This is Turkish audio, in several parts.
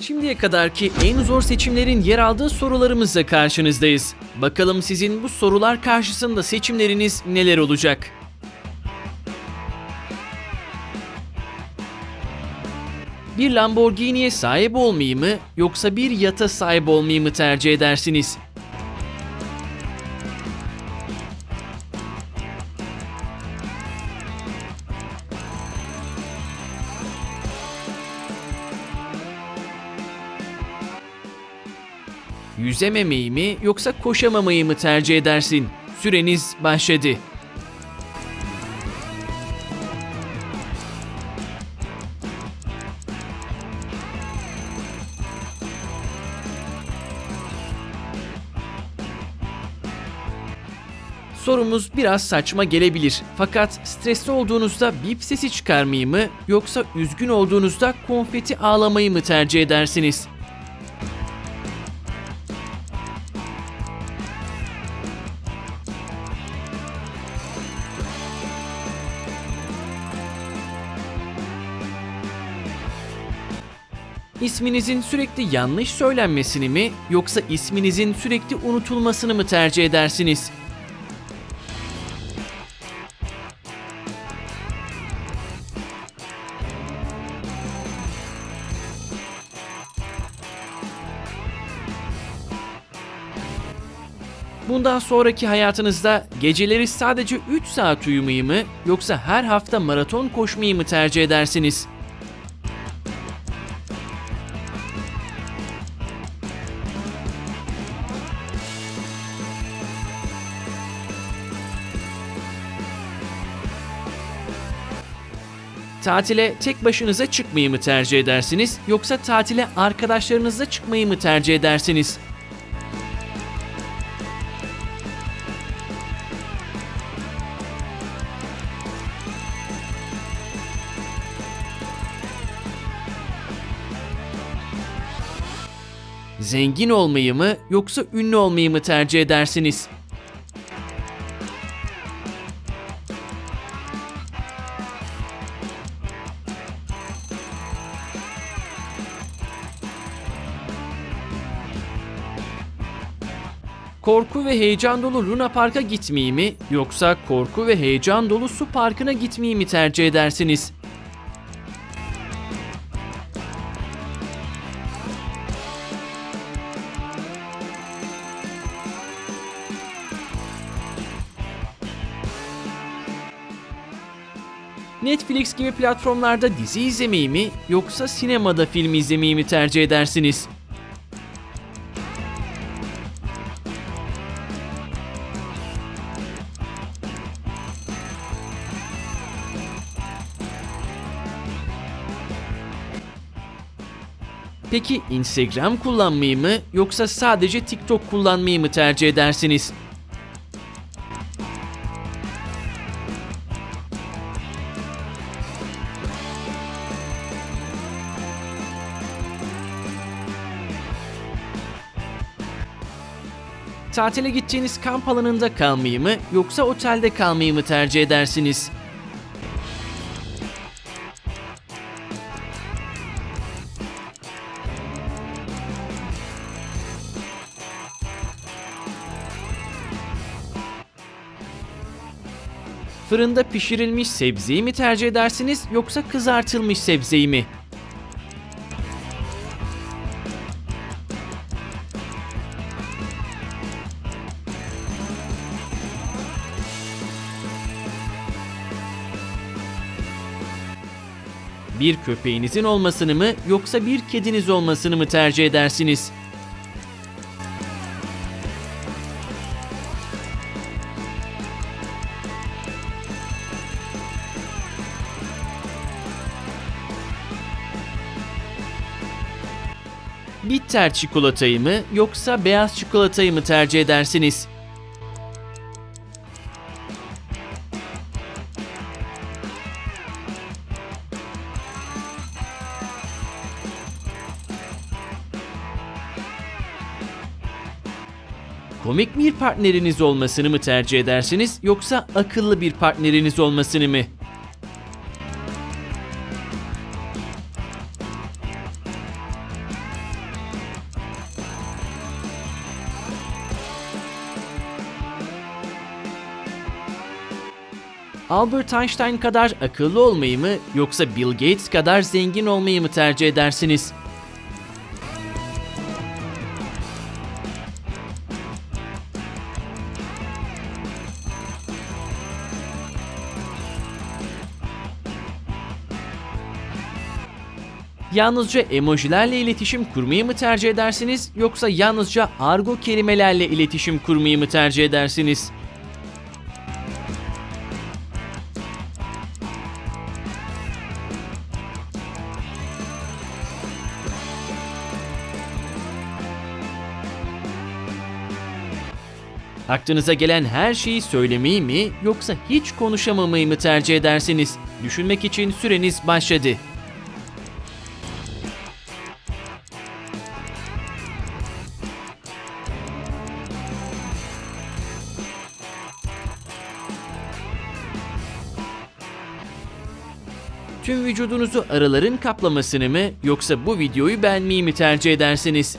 Şimdiye kadarki en zor seçimlerin yer aldığı sorularımızla karşınızdayız. Bakalım sizin bu sorular karşısında seçimleriniz neler olacak? Bir Lamborghini'ye sahip olmayı mı yoksa bir yata sahip olmayı mı tercih edersiniz? Yüzememeyi mi yoksa koşamamayı mı tercih edersin? Süreniz başladı. Sorumuz biraz saçma gelebilir. Fakat stresli olduğunuzda bip sesi çıkarmayı mı yoksa üzgün olduğunuzda konfeti ağlamayı mı tercih edersiniz? İsminizin sürekli yanlış söylenmesini mi yoksa isminizin sürekli unutulmasını mı tercih edersiniz? Bundan sonraki hayatınızda geceleri sadece 3 saat uyumayı mı yoksa her hafta maraton koşmayı mı tercih edersiniz? Tatile tek başınıza çıkmayı mı tercih edersiniz yoksa tatile arkadaşlarınızla çıkmayı mı tercih edersiniz? Zengin olmayı mı yoksa ünlü olmayı mı tercih edersiniz? Korku ve heyecan dolu Luna Park'a gitmeyi mi yoksa korku ve heyecan dolu su parkına gitmeyi mi tercih edersiniz? Netflix gibi platformlarda dizi izlemeyi mi yoksa sinemada film izlemeyi mi tercih edersiniz? Peki Instagram kullanmayı mı yoksa sadece TikTok kullanmayı mı tercih edersiniz? Tatile gideceğiniz kamp alanında kalmayı mı yoksa otelde kalmayı mı tercih edersiniz? Fırında pişirilmiş sebzeyi mi tercih edersiniz yoksa kızartılmış sebzeyi mi? Bir köpeğinizin olmasını mı yoksa bir kediniz olmasını mı tercih edersiniz? Bitter çikolatayı mı yoksa beyaz çikolatayı mı tercih edersiniz? Komik bir partneriniz olmasını mı tercih edersiniz yoksa akıllı bir partneriniz olmasını mı? Albert Einstein kadar akıllı olmayı mı yoksa Bill Gates kadar zengin olmayı mı tercih edersiniz? Yalnızca emojilerle iletişim kurmayı mı tercih edersiniz yoksa yalnızca argo kelimelerle iletişim kurmayı mı tercih edersiniz? Aklınıza gelen her şeyi söylemeyi mi yoksa hiç konuşamamayı mı tercih edersiniz? Düşünmek için süreniz başladı. Tüm vücudunuzu arıların kaplamasını mı yoksa bu videoyu beğenmeyi mi tercih edersiniz?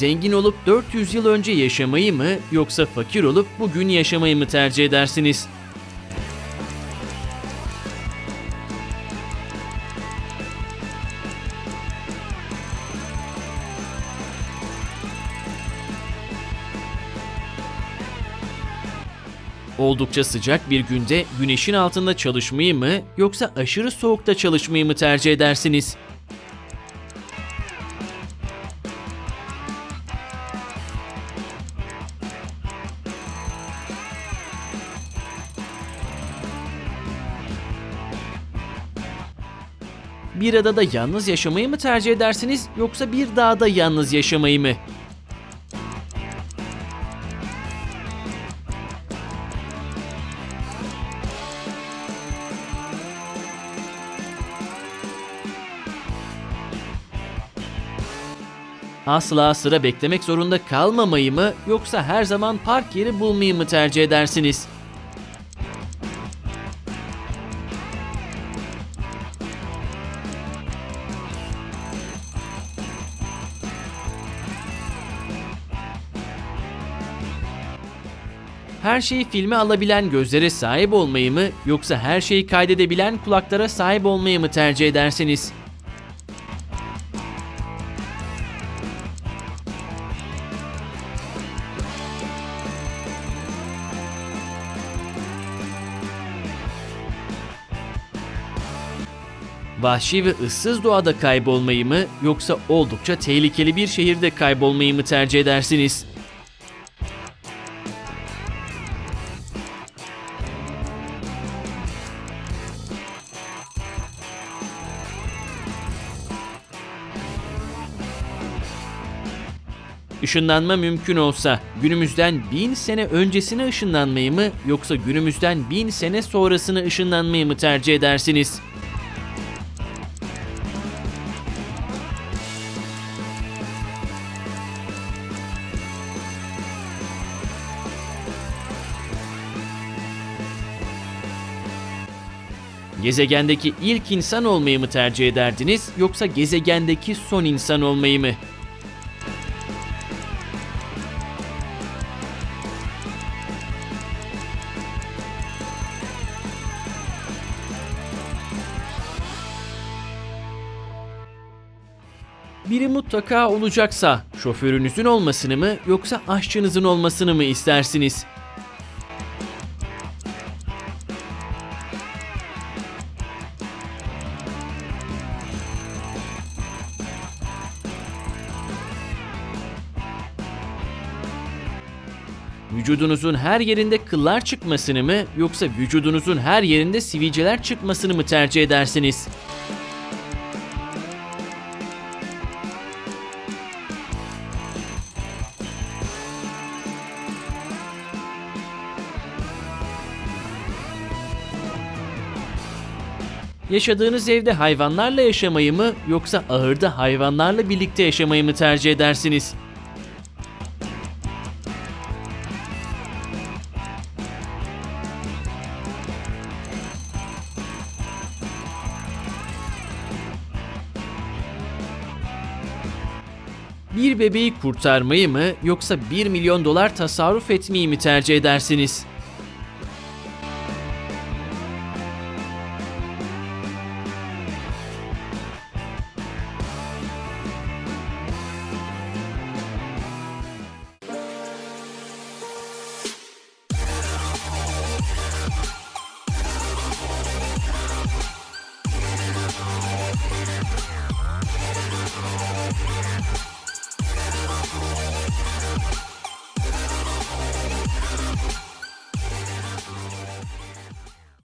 Zengin olup 400 yıl önce yaşamayı mı yoksa fakir olup bugün yaşamayı mı tercih edersiniz? Oldukça sıcak bir günde güneşin altında çalışmayı mı yoksa aşırı soğukta çalışmayı mı tercih edersiniz? Bir adada yalnız yaşamayı mı tercih edersiniz yoksa bir dağda yalnız yaşamayı mı? Asla sıra beklemek zorunda kalmamayı mı yoksa her zaman park yeri bulmayı mı tercih edersiniz? Her şeyi filme alabilen gözlere sahip olmayı mı yoksa her şeyi kaydedebilen kulaklara sahip olmayı mı tercih edersiniz? Vahşi ve ıssız doğada kaybolmayı mı yoksa oldukça tehlikeli bir şehirde kaybolmayı mı tercih edersiniz? Işınlanma mümkün olsa günümüzden bin sene öncesine ışınlanmayı mı yoksa günümüzden bin sene sonrasını ışınlanmayı mı tercih edersiniz? Gezegendeki ilk insan olmayı mı tercih ederdiniz yoksa gezegendeki son insan olmayı mı? Biri mutlaka olacaksa şoförünüzün olmasını mı yoksa aşçınızın olmasını mı istersiniz? Vücudunuzun her yerinde kıllar çıkmasını mı yoksa vücudunuzun her yerinde sivilceler çıkmasını mı tercih edersiniz? Yaşadığınız evde hayvanlarla yaşamayı mı yoksa ahırda hayvanlarla birlikte yaşamayı mı tercih edersiniz? Bir bebeği kurtarmayı mı yoksa 1 milyon dolar tasarruf etmeyi mi tercih edersiniz?